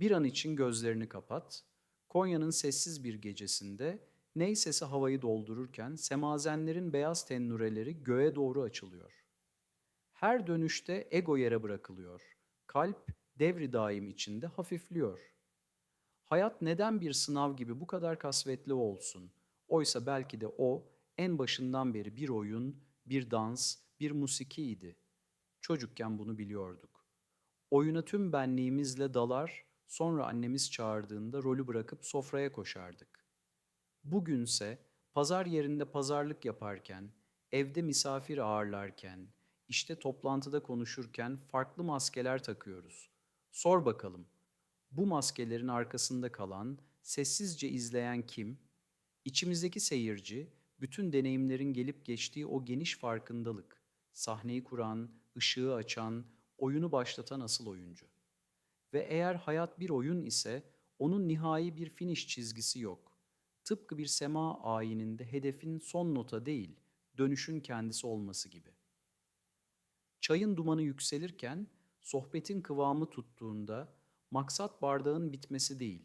Bir an için gözlerini kapat. Konya'nın sessiz bir gecesinde ney sesi havayı doldururken semazenlerin beyaz tennureleri göğe doğru açılıyor. Her dönüşte ego yere bırakılıyor. Kalp devri daim içinde hafifliyor. Hayat neden bir sınav gibi bu kadar kasvetli olsun? Oysa belki de o en başından beri bir oyun, bir dans, bir musikiydi. Çocukken bunu biliyorduk. Oyuna tüm benliğimizle dalar, sonra annemiz çağırdığında rolü bırakıp sofraya koşardık. Bugünse pazar yerinde pazarlık yaparken, evde misafir ağırlarken, işte toplantıda konuşurken farklı maskeler takıyoruz. Sor bakalım, bu maskelerin arkasında kalan, sessizce izleyen kim? İçimizdeki seyirci, bütün deneyimlerin gelip geçtiği o geniş farkındalık, sahneyi kuran, ışığı açan, oyunu başlatan asıl oyuncu. Ve eğer hayat bir oyun ise onun nihai bir finish çizgisi yok. Tıpkı bir sema ayininde hedefin son nota değil, dönüşün kendisi olması gibi. Çayın dumanı yükselirken, sohbetin kıvamı tuttuğunda, maksat bardağın bitmesi değil,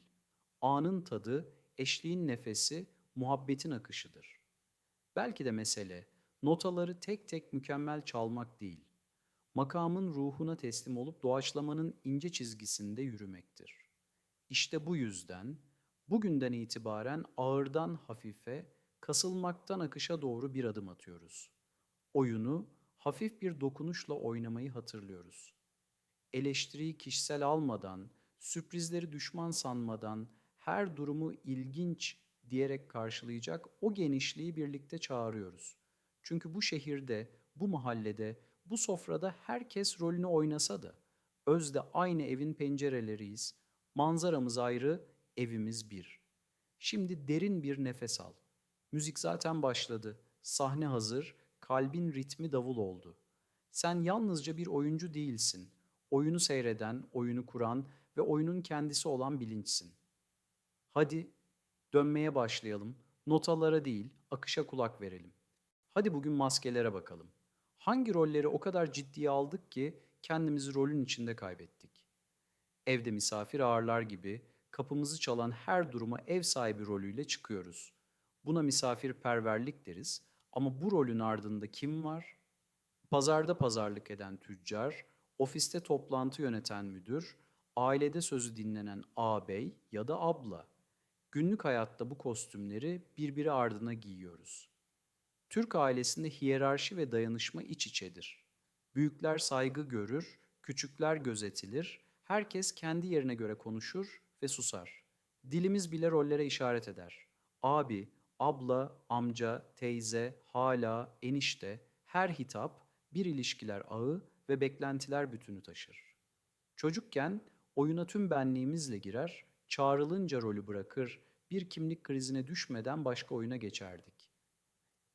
anın tadı, eşliğin nefesi, muhabbetin akışıdır. Belki de mesele, notaları tek tek mükemmel çalmak değil, makamın ruhuna teslim olup doğaçlamanın ince çizgisinde yürümektir. İşte bu yüzden bugünden itibaren ağırdan hafife, kasılmaktan akışa doğru bir adım atıyoruz. Oyunu hafif bir dokunuşla oynamayı hatırlıyoruz. Eleştiriyi kişisel almadan, sürprizleri düşman sanmadan, her durumu ilginç diyerek karşılayacak o genişliği birlikte çağırıyoruz. Çünkü bu şehirde, bu mahallede, bu sofrada herkes rolünü oynasa da özde aynı evin pencereleriyiz. Manzaramız ayrı, evimiz bir. Şimdi derin bir nefes al. Müzik zaten başladı. Sahne hazır, kalbin ritmi davul oldu. Sen yalnızca bir oyuncu değilsin. Oyunu seyreden, oyunu kuran ve oyunun kendisi olan bilinçsin. Hadi dönmeye başlayalım. Notalara değil, akışa kulak verelim. Hadi bugün maskelere bakalım. Hangi rolleri o kadar ciddiye aldık ki kendimizi rolün içinde kaybettik? Evde misafir ağırlar gibi kapımızı çalan her duruma ev sahibi rolüyle çıkıyoruz. Buna misafirperverlik deriz ama bu rolün ardında kim var? Pazarda pazarlık eden tüccar, ofiste toplantı yöneten müdür, ailede sözü dinlenen ağabey ya da abla. Günlük hayatta bu kostümleri birbiri ardına giyiyoruz. Türk ailesinde hiyerarşi ve dayanışma iç içedir. Büyükler saygı görür, küçükler gözetilir, herkes kendi yerine göre konuşur ve susar. Dilimiz bile rollere işaret eder. Abi, abla, amca, teyze, hala, enişte, her hitap bir ilişkiler ağı ve beklentiler bütünü taşır. Çocukken oyuna tüm benliğimizle girer, çağrılınca rolü bırakır, bir kimlik krizine düşmeden başka oyuna geçerdik.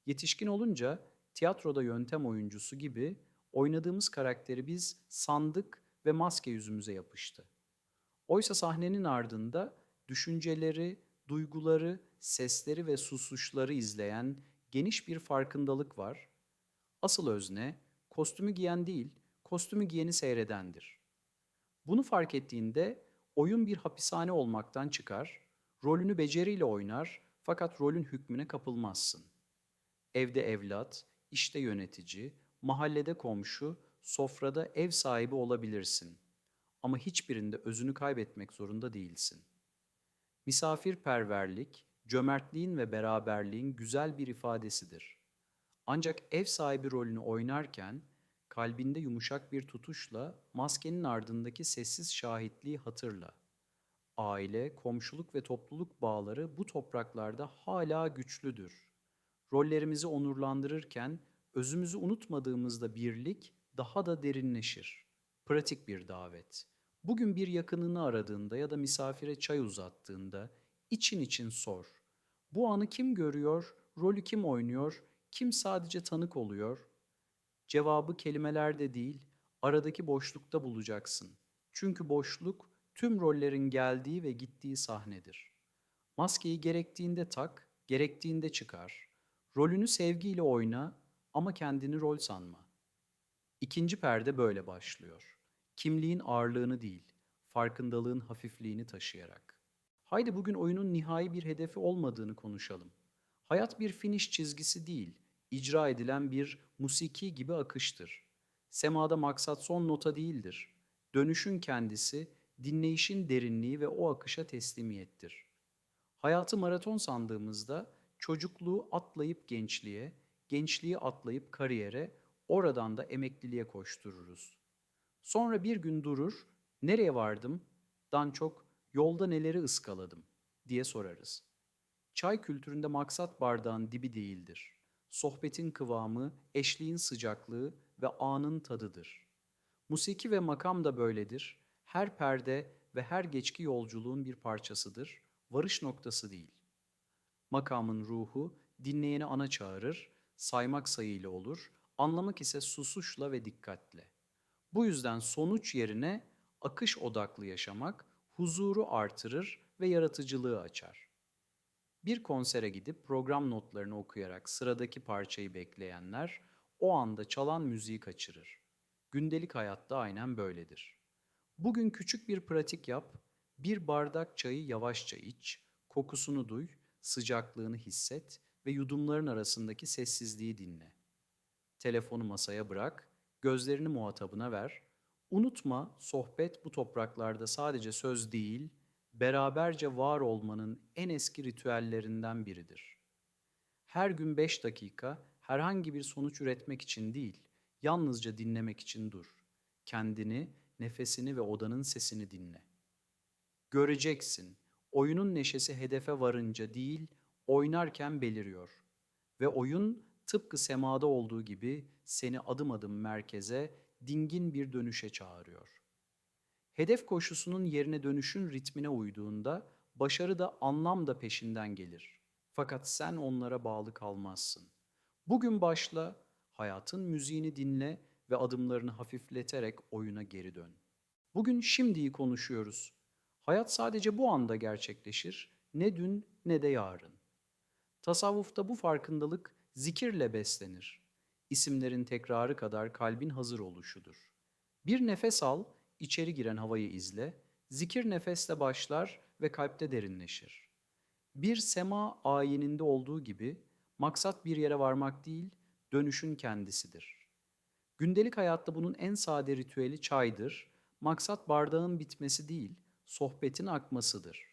Yetişkin olunca tiyatroda yöntem oyuncusu gibi oynadığımız karakteri biz sandık ve maske yüzümüze yapıştı. Oysa sahnenin ardında düşünceleri, duyguları, sesleri ve susuşları izleyen geniş bir farkındalık var. Asıl özne kostümü giyen değil, kostümü giyeni seyredendir. Bunu fark ettiğinde oyun bir hapishane olmaktan çıkar, rolünü beceriyle oynar fakat rolün hükmüne kapılmazsın. Evde evlat, işte yönetici, mahallede komşu, sofrada ev sahibi olabilirsin. Ama hiçbirinde özünü kaybetmek zorunda değilsin. Misafirperverlik, cömertliğin ve beraberliğin güzel bir ifadesidir. Ancak ev sahibi rolünü oynarken kalbinde yumuşak bir tutuşla maskenin ardındaki sessiz şahitliği hatırla. Aile, komşuluk ve topluluk bağları bu topraklarda hala güçlüdür. Rollerimizi onurlandırırken özümüzü unutmadığımızda birlik daha da derinleşir. Pratik bir davet. Bugün bir yakınını aradığında ya da misafire çay uzattığında için için sor. Bu anı kim görüyor, rolü kim oynuyor, kim sadece tanık oluyor? Cevabı kelimelerde değil, aradaki boşlukta bulacaksın. Çünkü boşluk tüm rollerin geldiği ve gittiği sahnedir. Maskeyi gerektiğinde tak, gerektiğinde çıkar. Rolünü sevgiyle oyna ama kendini rol sanma. İkinci perde böyle başlıyor. Kimliğin ağırlığını değil, farkındalığın hafifliğini taşıyarak. Haydi bugün oyunun nihai bir hedefi olmadığını konuşalım. Hayat bir finish çizgisi değil, icra edilen bir musiki gibi akıştır. Semada maksat son nota değildir. Dönüşün kendisi, dinleyişin derinliği ve o akışa teslimiyettir. Hayatı maraton sandığımızda çocukluğu atlayıp gençliğe, gençliği atlayıp kariyere, oradan da emekliliğe koştururuz. Sonra bir gün durur, nereye vardım? Dan çok yolda neleri ıskaladım diye sorarız. Çay kültüründe maksat bardağın dibi değildir. Sohbetin kıvamı, eşliğin sıcaklığı ve anın tadıdır. Musiki ve makam da böyledir. Her perde ve her geçki yolculuğun bir parçasıdır, varış noktası değil. Makamın ruhu dinleyeni ana çağırır, saymak sayıyla olur, anlamak ise susuşla ve dikkatle. Bu yüzden sonuç yerine akış odaklı yaşamak huzuru artırır ve yaratıcılığı açar. Bir konsere gidip program notlarını okuyarak sıradaki parçayı bekleyenler o anda çalan müziği kaçırır. Gündelik hayatta aynen böyledir. Bugün küçük bir pratik yap, bir bardak çayı yavaşça iç, kokusunu duy, sıcaklığını hisset ve yudumların arasındaki sessizliği dinle. Telefonu masaya bırak, gözlerini muhatabına ver. Unutma, sohbet bu topraklarda sadece söz değil, beraberce var olmanın en eski ritüellerinden biridir. Her gün beş dakika herhangi bir sonuç üretmek için değil, yalnızca dinlemek için dur. Kendini, nefesini ve odanın sesini dinle. Göreceksin, oyunun neşesi hedefe varınca değil, oynarken beliriyor. Ve oyun tıpkı semada olduğu gibi seni adım adım merkeze, dingin bir dönüşe çağırıyor. Hedef koşusunun yerine dönüşün ritmine uyduğunda başarı da anlam da peşinden gelir. Fakat sen onlara bağlı kalmazsın. Bugün başla, hayatın müziğini dinle ve adımlarını hafifleterek oyuna geri dön. Bugün şimdiyi konuşuyoruz. Hayat sadece bu anda gerçekleşir, ne dün ne de yarın. Tasavvufta bu farkındalık zikirle beslenir. İsimlerin tekrarı kadar kalbin hazır oluşudur. Bir nefes al, içeri giren havayı izle, zikir nefesle başlar ve kalpte derinleşir. Bir sema ayininde olduğu gibi maksat bir yere varmak değil, dönüşün kendisidir. Gündelik hayatta bunun en sade ritüeli çaydır. Maksat bardağın bitmesi değil, sohbetin akmasıdır.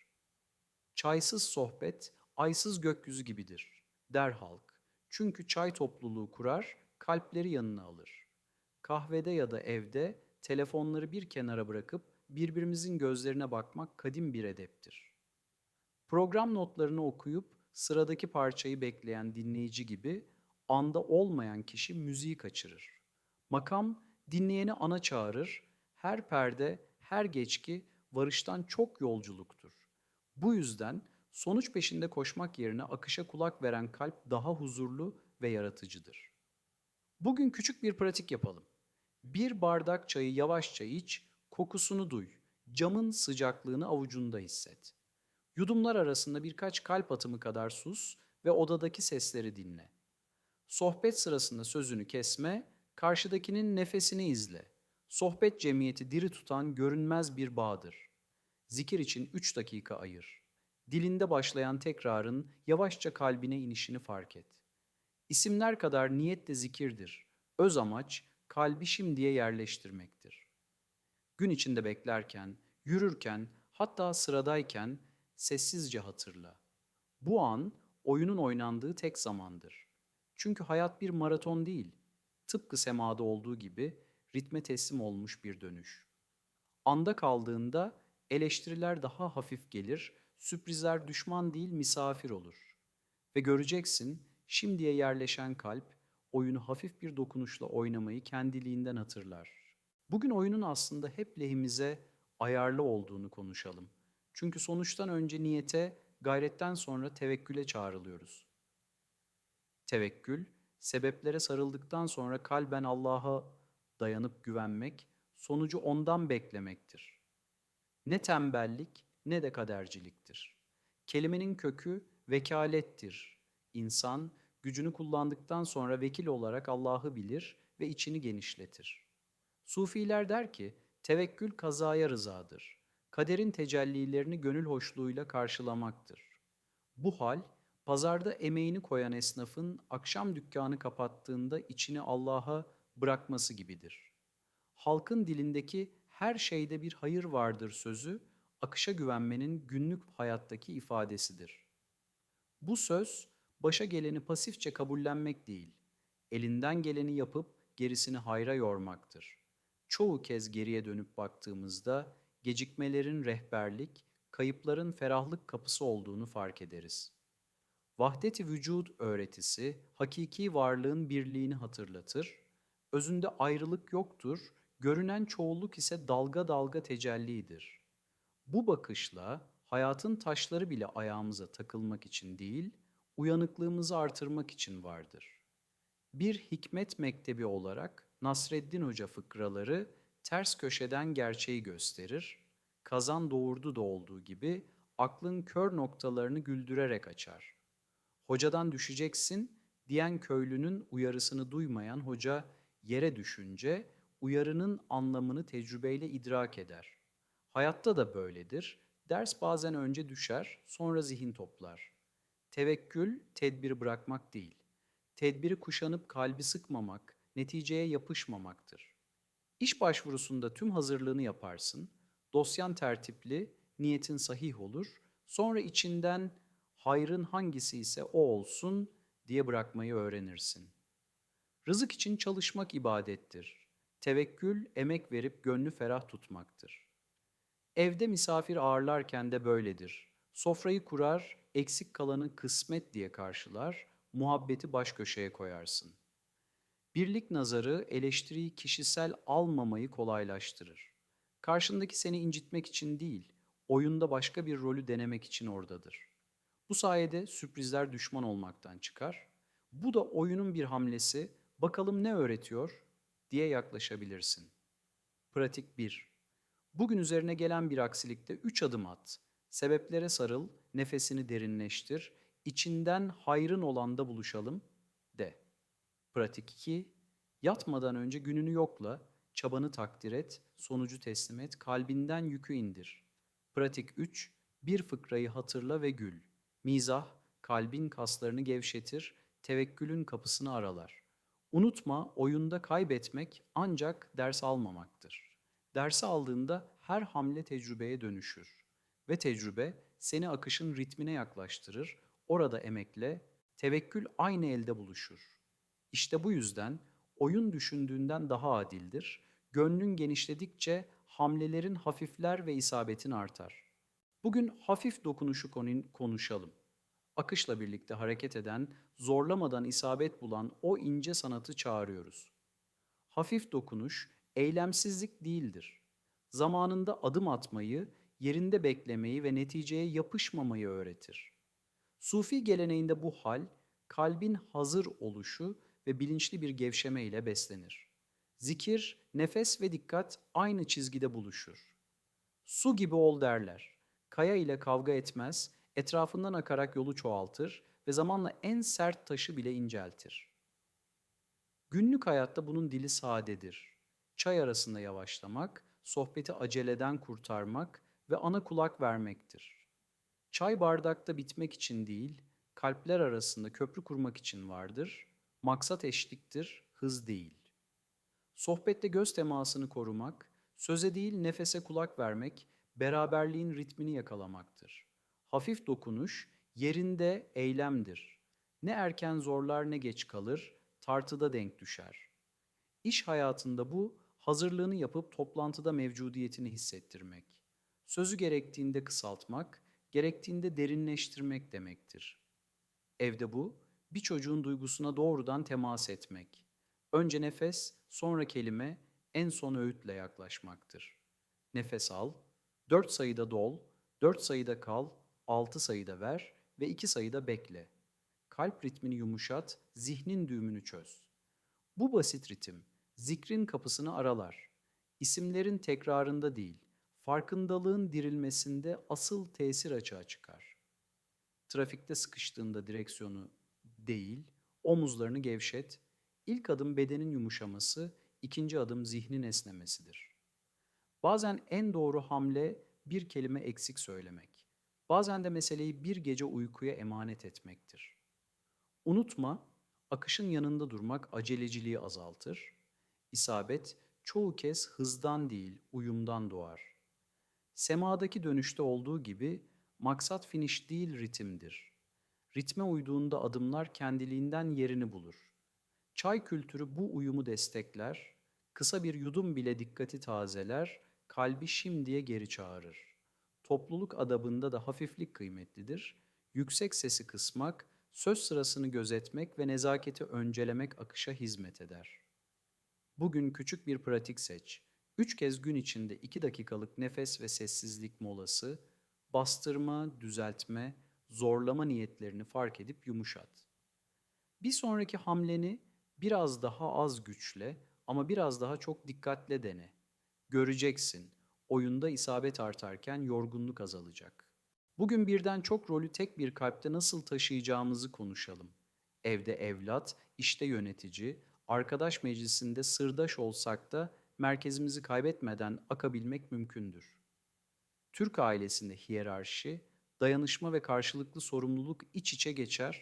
Çaysız sohbet, aysız gökyüzü gibidir, der halk. Çünkü çay topluluğu kurar, kalpleri yanına alır. Kahvede ya da evde telefonları bir kenara bırakıp birbirimizin gözlerine bakmak kadim bir edeptir. Program notlarını okuyup sıradaki parçayı bekleyen dinleyici gibi anda olmayan kişi müziği kaçırır. Makam dinleyeni ana çağırır, her perde, her geçki varıştan çok yolculuktur. Bu yüzden sonuç peşinde koşmak yerine akışa kulak veren kalp daha huzurlu ve yaratıcıdır. Bugün küçük bir pratik yapalım. Bir bardak çayı yavaşça iç, kokusunu duy, camın sıcaklığını avucunda hisset. Yudumlar arasında birkaç kalp atımı kadar sus ve odadaki sesleri dinle. Sohbet sırasında sözünü kesme, karşıdakinin nefesini izle. Sohbet cemiyeti diri tutan görünmez bir bağdır. Zikir için üç dakika ayır. Dilinde başlayan tekrarın yavaşça kalbine inişini fark et. İsimler kadar niyet de zikirdir. Öz amaç kalbi şimdiye yerleştirmektir. Gün içinde beklerken, yürürken, hatta sıradayken sessizce hatırla. Bu an oyunun oynandığı tek zamandır. Çünkü hayat bir maraton değil. Tıpkı semada olduğu gibi ritme teslim olmuş bir dönüş. Anda kaldığında eleştiriler daha hafif gelir, sürprizler düşman değil misafir olur. Ve göreceksin şimdiye yerleşen kalp oyunu hafif bir dokunuşla oynamayı kendiliğinden hatırlar. Bugün oyunun aslında hep lehimize ayarlı olduğunu konuşalım. Çünkü sonuçtan önce niyete, gayretten sonra tevekküle çağrılıyoruz. Tevekkül, sebeplere sarıldıktan sonra kalben Allah'a dayanıp güvenmek, sonucu ondan beklemektir. Ne tembellik ne de kaderciliktir. Kelimenin kökü vekalettir. İnsan gücünü kullandıktan sonra vekil olarak Allah'ı bilir ve içini genişletir. Sufiler der ki, tevekkül kazaya rızadır. kaderin tecellilerini gönül hoşluğuyla karşılamaktır. Bu hal, pazarda emeğini koyan esnafın akşam dükkanı kapattığında içini Allah'a bırakması gibidir. Halkın dilindeki her şeyde bir hayır vardır sözü, akışa güvenmenin günlük hayattaki ifadesidir. Bu söz, başa geleni pasifçe kabullenmek değil, elinden geleni yapıp gerisini hayra yormaktır. Çoğu kez geriye dönüp baktığımızda gecikmelerin rehberlik, kayıpların ferahlık kapısı olduğunu fark ederiz. Vahdet-i vücud öğretisi hakiki varlığın birliğini hatırlatır. Özünde ayrılık yoktur, görünen çoğulluk ise dalga dalga tecellidir. Bu bakışla hayatın taşları bile ayağımıza takılmak için değil, uyanıklığımızı artırmak için vardır. Bir hikmet mektebi olarak Nasreddin Hoca fıkraları ters köşeden gerçeği gösterir, kazan doğurdu da olduğu gibi aklın kör noktalarını güldürerek açar. Hocadan düşeceksin diyen köylünün uyarısını duymayan hoca yere düşünce uyarının anlamını tecrübeyle idrak eder. Hayatta da böyledir. Ders bazen önce düşer, sonra zihin toplar. Tevekkül, tedbiri bırakmak değil. Tedbiri kuşanıp kalbi sıkmamak, neticeye yapışmamaktır. İş başvurusunda tüm hazırlığını yaparsın, dosyan tertipli, niyetin sahih olur, sonra içinden hayrın hangisi ise o olsun diye bırakmayı öğrenirsin. Rızık için çalışmak ibadettir. Tevekkül, emek verip gönlü ferah tutmaktır. Evde misafir ağırlarken de böyledir. Sofrayı kurar, eksik kalanı kısmet diye karşılar, muhabbeti baş köşeye koyarsın. Birlik nazarı eleştiriyi kişisel almamayı kolaylaştırır. Karşındaki seni incitmek için değil, oyunda başka bir rolü denemek için oradadır. Bu sayede sürprizler düşman olmaktan çıkar. Bu da oyunun bir hamlesi, bakalım ne öğretiyor diye yaklaşabilirsin. Pratik 1. Bugün üzerine gelen bir aksilikte 3 adım at. Sebeplere sarıl, nefesini derinleştir, içinden hayrın olanda buluşalım de. Pratik 2. Yatmadan önce gününü yokla, çabanı takdir et, sonucu teslim et, kalbinden yükü indir. Pratik 3. Bir fıkrayı hatırla ve gül. Mizah, kalbin kaslarını gevşetir, tevekkülün kapısını aralar. Unutma, oyunda kaybetmek ancak ders almamaktır. Dersi aldığında her hamle tecrübeye dönüşür. Ve tecrübe seni akışın ritmine yaklaştırır, orada emekle, tevekkül aynı elde buluşur. İşte bu yüzden oyun düşündüğünden daha adildir. Gönlün genişledikçe hamlelerin hafifler ve isabetin artar. Bugün hafif dokunuşu konuşalım. Akışla birlikte hareket eden, zorlamadan isabet bulan o ince sanatı çağırıyoruz. Hafif dokunuş, eylemsizlik değildir. Zamanında adım atmayı, yerinde beklemeyi ve neticeye yapışmamayı öğretir. Sufi geleneğinde bu hal, kalbin hazır oluşu ve bilinçli bir gevşeme ile beslenir. Zikir, nefes ve dikkat aynı çizgide buluşur. Su gibi ol derler. Kaya ile kavga etmez, etrafından akarak yolu çoğaltır ve zamanla en sert taşı bile inceltir. Günlük hayatta bunun dili sadedir. Çay arasında yavaşlamak, sohbeti aceleden kurtarmak ve ana kulak vermektir. Çay bardakta bitmek için değil, kalpler arasında köprü kurmak için vardır. Maksat eşliktir, hız değil. Sohbette göz temasını korumak, söze değil nefese kulak vermek, beraberliğin ritmini yakalamaktır. Hafif dokunuş, yerinde eylemdir. Ne erken zorlar ne geç kalır, tartıda denk düşer. İş hayatında bu, hazırlığını yapıp toplantıda mevcudiyetini hissettirmek. Sözü gerektiğinde kısaltmak, gerektiğinde derinleştirmek demektir. Evde bu, bir çocuğun duygusuna doğrudan temas etmek. Önce nefes, sonra kelime, en son öğütle yaklaşmaktır. Nefes al, dört sayıda dol, dört sayıda kal, altı sayıda ver ve iki sayıda bekle. Kalp ritmini yumuşat, zihnin düğümünü çöz. Bu basit ritim, zikrin kapısını aralar. İsimlerin tekrarında değil, farkındalığın dirilmesinde asıl tesir açığa çıkar. Trafikte sıkıştığında direksiyonu değil, omuzlarını gevşet. İlk adım bedenin yumuşaması, ikinci adım zihnin esnemesidir. Bazen en doğru hamle bir kelime eksik söylemek. Bazen de meseleyi bir gece uykuya emanet etmektir. Unutma, akışın yanında durmak aceleciliği azaltır. İsabet çoğu kez hızdan değil, uyumdan doğar. Semadaki dönüşte olduğu gibi maksat finish değil ritimdir. Ritme uyduğunda adımlar kendiliğinden yerini bulur. Çay kültürü bu uyumu destekler, kısa bir yudum bile dikkati tazeler, kalbi şimdiye geri çağırır. Topluluk adabında da hafiflik kıymetlidir. Yüksek sesi kısmak, söz sırasını gözetmek ve nezaketi öncelemek akışa hizmet eder. Bugün küçük bir pratik seç. Üç kez gün içinde iki dakikalık nefes ve sessizlik molası, bastırma, düzeltme, zorlama niyetlerini fark edip yumuşat. Bir sonraki hamleni biraz daha az güçle ama biraz daha çok dikkatle dene. Göreceksin, oyunda isabet artarken yorgunluk azalacak. Bugün birden çok rolü tek bir kalpte nasıl taşıyacağımızı konuşalım. Evde evlat, işte yönetici, arkadaş meclisinde sırdaş olsak da merkezimizi kaybetmeden akabilmek mümkündür. Türk ailesinde hiyerarşi, dayanışma ve karşılıklı sorumluluk iç içe geçer.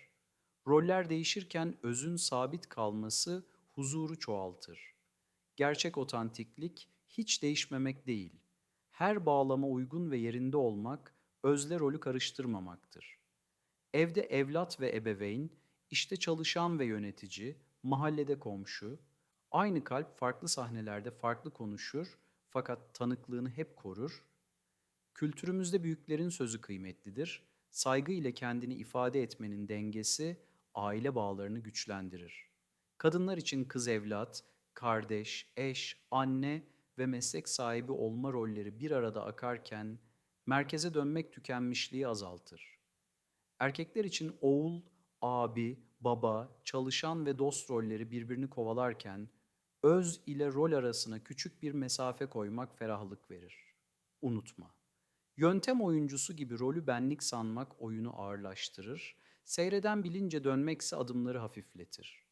Roller değişirken özün sabit kalması huzuru çoğaltır. Gerçek otantiklik hiç değişmemek değil. Her bağlama uygun ve yerinde olmak, özle rolü karıştırmamaktır. Evde evlat ve ebeveyn, işte çalışan ve yönetici, mahallede komşu, aynı kalp farklı sahnelerde farklı konuşur fakat tanıklığını hep korur. Kültürümüzde büyüklerin sözü kıymetlidir. Saygı ile kendini ifade etmenin dengesi aile bağlarını güçlendirir. Kadınlar için kız evlat, kardeş, eş, anne ve meslek sahibi olma rolleri bir arada akarken merkeze dönmek tükenmişliği azaltır. Erkekler için oğul, abi, baba, çalışan ve dost rolleri birbirini kovalarken öz ile rol arasına küçük bir mesafe koymak ferahlık verir. Unutma. Yöntem oyuncusu gibi rolü benlik sanmak oyunu ağırlaştırır, seyreden bilince dönmekse adımları hafifletir.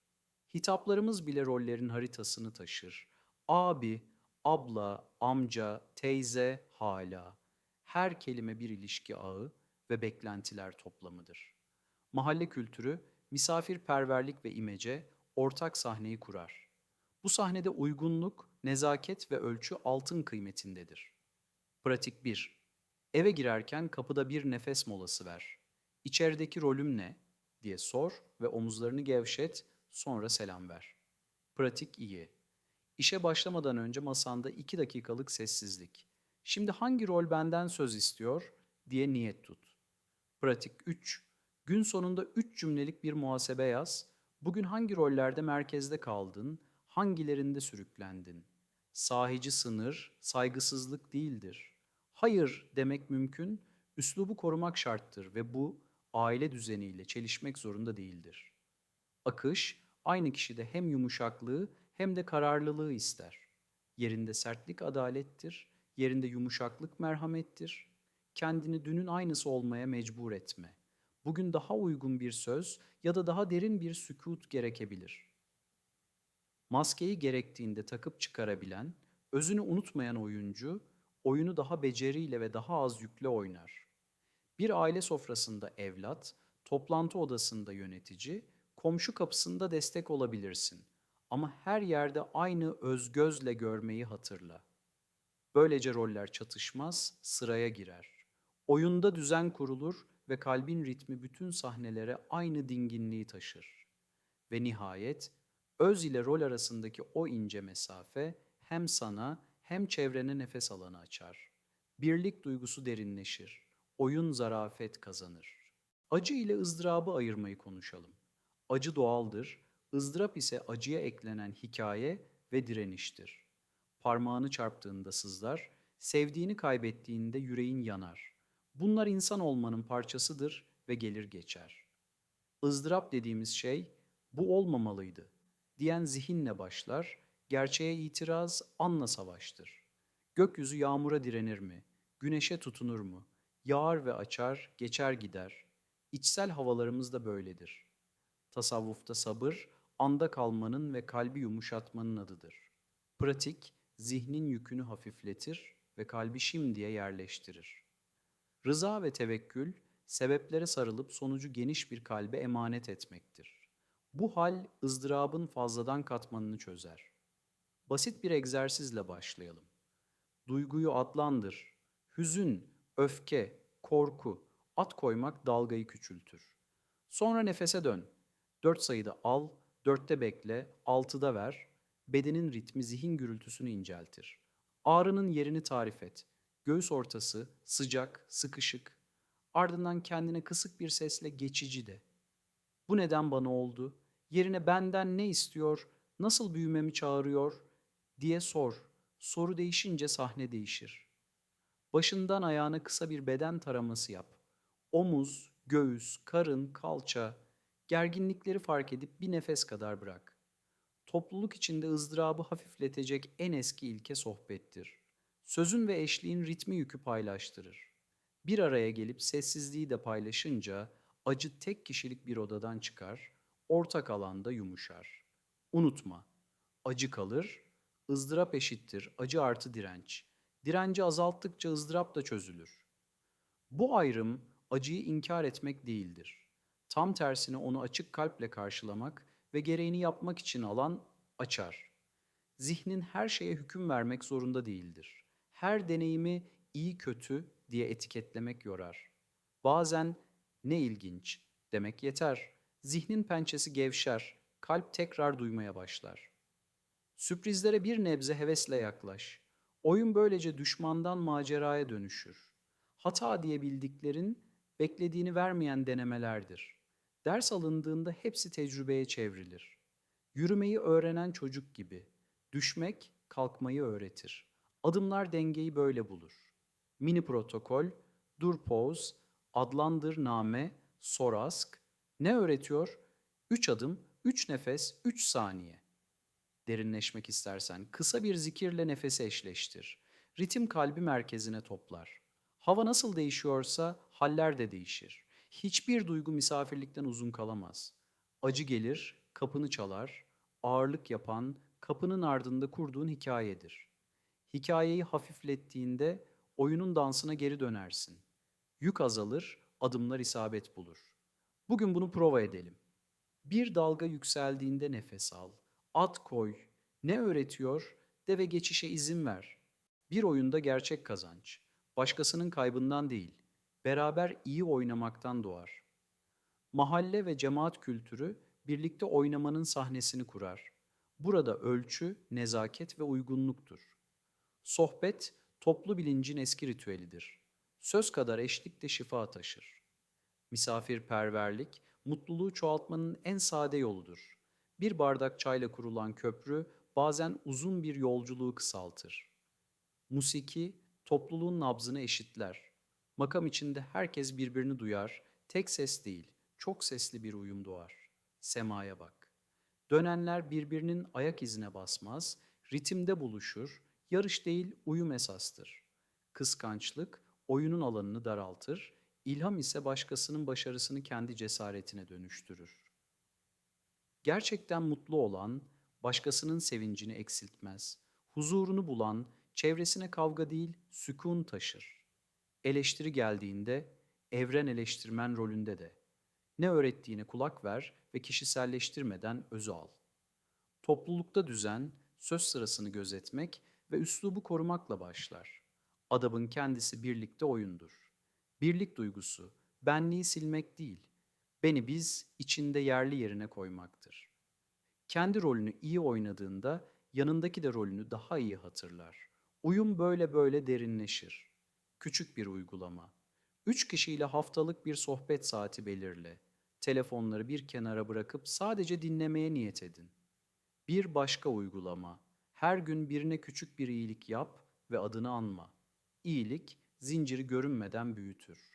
Hitaplarımız bile rollerin haritasını taşır. Abi, abla, amca, teyze, hala. Her kelime bir ilişki ağı ve beklentiler toplamıdır. Mahalle kültürü, misafirperverlik ve imece ortak sahneyi kurar. Bu sahnede uygunluk, nezaket ve ölçü altın kıymetindedir. Pratik 1. Eve girerken kapıda bir nefes molası ver. İçerideki rolüm ne diye sor ve omuzlarını gevşet, sonra selam ver. Pratik iyi. İşe başlamadan önce masanda iki dakikalık sessizlik. Şimdi hangi rol benden söz istiyor diye niyet tut. Pratik 3. Gün sonunda 3 cümlelik bir muhasebe yaz. Bugün hangi rollerde merkezde kaldın, hangilerinde sürüklendin? Sahici sınır, saygısızlık değildir. Hayır demek mümkün, üslubu korumak şarttır ve bu aile düzeniyle çelişmek zorunda değildir. Akış aynı kişide hem yumuşaklığı hem de kararlılığı ister. Yerinde sertlik adalettir, yerinde yumuşaklık merhamettir. Kendini dünün aynısı olmaya mecbur etme. Bugün daha uygun bir söz ya da daha derin bir sükut gerekebilir. Maskeyi gerektiğinde takıp çıkarabilen, özünü unutmayan oyuncu, oyunu daha beceriyle ve daha az yükle oynar. Bir aile sofrasında evlat, toplantı odasında yönetici, komşu kapısında destek olabilirsin. Ama her yerde aynı özgözle görmeyi hatırla. Böylece roller çatışmaz, sıraya girer. Oyunda düzen kurulur ve kalbin ritmi bütün sahnelere aynı dinginliği taşır. Ve nihayet öz ile rol arasındaki o ince mesafe hem sana hem çevrene nefes alanı açar. Birlik duygusu derinleşir. Oyun zarafet kazanır. Acı ile ızdırabı ayırmayı konuşalım. Acı doğaldır, ızdırap ise acıya eklenen hikaye ve direniştir. Parmağını çarptığında sızlar, sevdiğini kaybettiğinde yüreğin yanar. Bunlar insan olmanın parçasıdır ve gelir geçer. ızdırap dediğimiz şey bu olmamalıydı diyen zihinle başlar, gerçeğe itiraz anla savaştır. Gökyüzü yağmura direnir mi? Güneşe tutunur mu? Yağar ve açar, geçer gider. İçsel havalarımız da böyledir. Tasavvufta sabır, anda kalmanın ve kalbi yumuşatmanın adıdır. Pratik, zihnin yükünü hafifletir, ve kalbi şimdiye yerleştirir. Rıza ve tevekkül, sebeplere sarılıp sonucu geniş bir kalbe emanet etmektir. Bu hal ızdırabın fazladan katmanını çözer. Basit bir egzersizle başlayalım. Duyguyu adlandır. Hüzün, öfke, korku, at koymak dalgayı küçültür. Sonra nefese dön. Dört sayıda al, dörtte bekle, altıda ver. Bedenin ritmi zihin gürültüsünü inceltir. Ağrının yerini tarif et. Göğüs ortası, sıcak, sıkışık. Ardından kendine kısık bir sesle geçici de. Bu neden bana oldu? Yerine benden ne istiyor? Nasıl büyümemi çağırıyor? diye sor. Soru değişince sahne değişir. Başından ayağına kısa bir beden taraması yap. Omuz, göğüs, karın, kalça, gerginlikleri fark edip bir nefes kadar bırak. Topluluk içinde ızdırabı hafifletecek en eski ilke sohbettir. Sözün ve eşliğin ritmi yükü paylaştırır. Bir araya gelip sessizliği de paylaşınca acı tek kişilik bir odadan çıkar, ortak alanda yumuşar. Unutma, acı kalır, ızdırap eşittir, acı artı direnç. Direnci azalttıkça ızdırap da çözülür. Bu ayrım acıyı inkar etmek değildir. Tam tersine onu açık kalple karşılamak ve gereğini yapmak için alan açar. Zihnin her şeye hüküm vermek zorunda değildir. Her deneyimi iyi kötü diye etiketlemek yorar. Bazen ne ilginç demek yeter. Zihnin pençesi gevşer, kalp tekrar duymaya başlar. Sürprizlere bir nebze hevesle yaklaş. Oyun böylece düşmandan maceraya dönüşür. Hata diye bildiklerin beklediğini vermeyen denemelerdir. Ders alındığında hepsi tecrübeye çevrilir. Yürümeyi öğrenen çocuk gibi. Düşmek kalkmayı öğretir. Adımlar dengeyi böyle bulur. Mini protokol, dur poz, adlandır name, sor ask. Ne öğretiyor? Üç adım, üç nefes, üç saniye. Derinleşmek istersen kısa bir zikirle nefesi eşleştir. Ritim kalbi merkezine toplar. Hava nasıl değişiyorsa haller de değişir. Hiçbir duygu misafirlikten uzun kalamaz. Acı gelir, kapını çalar, ağırlık yapan, kapının ardında kurduğun hikayedir. Hikayeyi hafiflettiğinde oyunun dansına geri dönersin. Yük azalır, adımlar isabet bulur. Bugün bunu prova edelim. Bir dalga yükseldiğinde nefes al. At koy. Ne öğretiyor? De ve geçişe izin ver. Bir oyunda gerçek kazanç. Başkasının kaybından değil, beraber iyi oynamaktan doğar. Mahalle ve cemaat kültürü birlikte oynamanın sahnesini kurar. Burada ölçü, nezaket ve uygunluktur. Sohbet, toplu bilincin eski ritüelidir. Söz kadar eşlik de şifa taşır. Misafirperverlik, mutluluğu çoğaltmanın en sade yoludur. Bir bardak çayla kurulan köprü bazen uzun bir yolculuğu kısaltır. Musiki topluluğun nabzını eşitler. Makam içinde herkes birbirini duyar, tek ses değil, çok sesli bir uyum doğar. Semaya bak. Dönenler birbirinin ayak izine basmaz, ritimde buluşur, yarış değil uyum esastır. Kıskançlık oyunun alanını daraltır, ilham ise başkasının başarısını kendi cesaretine dönüştürür. Gerçekten mutlu olan, başkasının sevincini eksiltmez. Huzurunu bulan, çevresine kavga değil, sükun taşır. Eleştiri geldiğinde, evren eleştirmen rolünde de. Ne öğrettiğine kulak ver ve kişiselleştirmeden özü al. Toplulukta düzen, söz sırasını gözetmek ve üslubu korumakla başlar. Adabın kendisi birlikte oyundur. Birlik duygusu, benliği silmek değil, beni biz içinde yerli yerine koymaktır. Kendi rolünü iyi oynadığında yanındaki de rolünü daha iyi hatırlar. Uyum böyle böyle derinleşir. Küçük bir uygulama. Üç kişiyle haftalık bir sohbet saati belirle. Telefonları bir kenara bırakıp sadece dinlemeye niyet edin. Bir başka uygulama. Her gün birine küçük bir iyilik yap ve adını anma. İyilik zinciri görünmeden büyütür.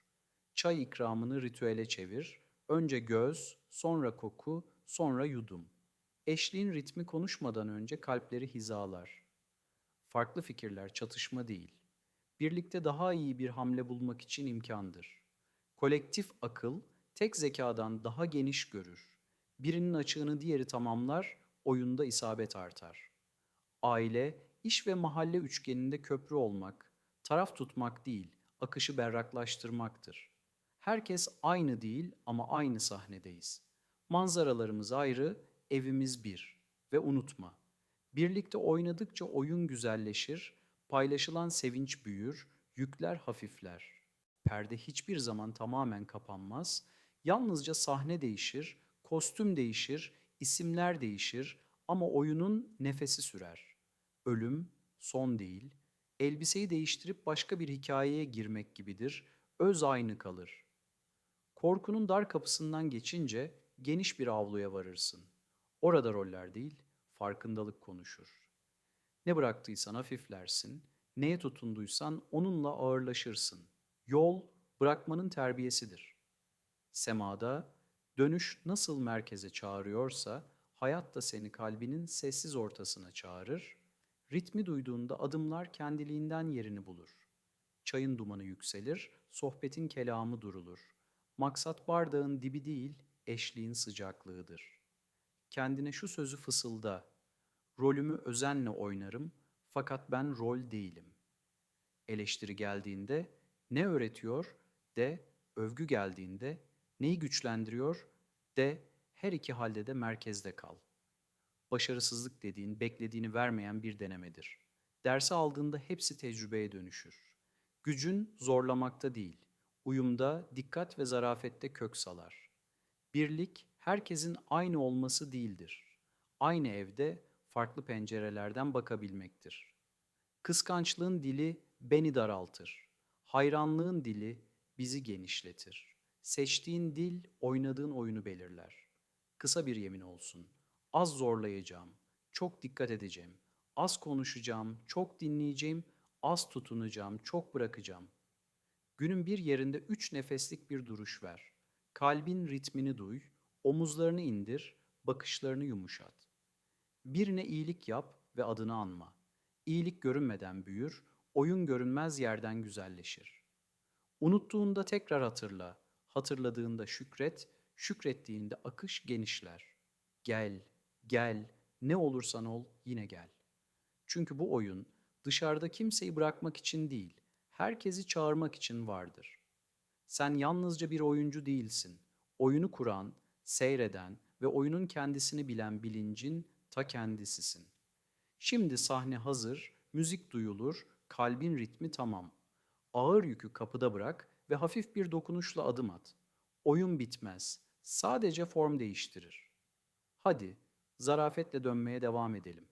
Çay ikramını ritüele çevir. Önce göz, sonra koku, sonra yudum. Eşliğin ritmi konuşmadan önce kalpleri hizalar. Farklı fikirler çatışma değil. Birlikte daha iyi bir hamle bulmak için imkandır. Kolektif akıl tek zekadan daha geniş görür. Birinin açığını diğeri tamamlar, oyunda isabet artar. Aile, iş ve mahalle üçgeninde köprü olmak, Taraf tutmak değil, akışı berraklaştırmaktır. Herkes aynı değil ama aynı sahnedeyiz. Manzaralarımız ayrı, evimiz bir. Ve unutma, birlikte oynadıkça oyun güzelleşir, paylaşılan sevinç büyür, yükler hafifler. Perde hiçbir zaman tamamen kapanmaz, yalnızca sahne değişir, kostüm değişir, isimler değişir ama oyunun nefesi sürer. Ölüm son değil, elbiseyi değiştirip başka bir hikayeye girmek gibidir, öz aynı kalır. Korkunun dar kapısından geçince geniş bir avluya varırsın. Orada roller değil, farkındalık konuşur. Ne bıraktıysan hafiflersin, neye tutunduysan onunla ağırlaşırsın. Yol, bırakmanın terbiyesidir. Semada, dönüş nasıl merkeze çağırıyorsa, hayat da seni kalbinin sessiz ortasına çağırır, ritmi duyduğunda adımlar kendiliğinden yerini bulur. Çayın dumanı yükselir, sohbetin kelamı durulur. Maksat bardağın dibi değil, eşliğin sıcaklığıdır. Kendine şu sözü fısılda, rolümü özenle oynarım fakat ben rol değilim. Eleştiri geldiğinde ne öğretiyor de, övgü geldiğinde neyi güçlendiriyor de, her iki halde de merkezde kal. Başarısızlık dediğin beklediğini vermeyen bir denemedir. Dersi aldığında hepsi tecrübeye dönüşür. Gücün zorlamakta değil, uyumda, dikkat ve zarafette kök salar. Birlik herkesin aynı olması değildir. Aynı evde farklı pencerelerden bakabilmektir. Kıskançlığın dili beni daraltır. Hayranlığın dili bizi genişletir. Seçtiğin dil oynadığın oyunu belirler. Kısa bir yemin olsun. Az zorlayacağım, çok dikkat edeceğim. Az konuşacağım, çok dinleyeceğim, az tutunacağım, çok bırakacağım. Günün bir yerinde üç nefeslik bir duruş ver. Kalbin ritmini duy, omuzlarını indir, bakışlarını yumuşat. Birine iyilik yap ve adını anma. İyilik görünmeden büyür, oyun görünmez yerden güzelleşir. Unuttuğunda tekrar hatırla, hatırladığında şükret, şükrettiğinde akış genişler. Gel, gel, ne olursan ol yine gel. Çünkü bu oyun dışarıda kimseyi bırakmak için değil, herkesi çağırmak için vardır. Sen yalnızca bir oyuncu değilsin. Oyunu kuran, seyreden ve oyunun kendisini bilen bilincin ta kendisisin. Şimdi sahne hazır, müzik duyulur, kalbin ritmi tamam. Ağır yükü kapıda bırak ve hafif bir dokunuşla adım at. Oyun bitmez, sadece form değiştirir. Hadi, zarafetle dönmeye devam edelim.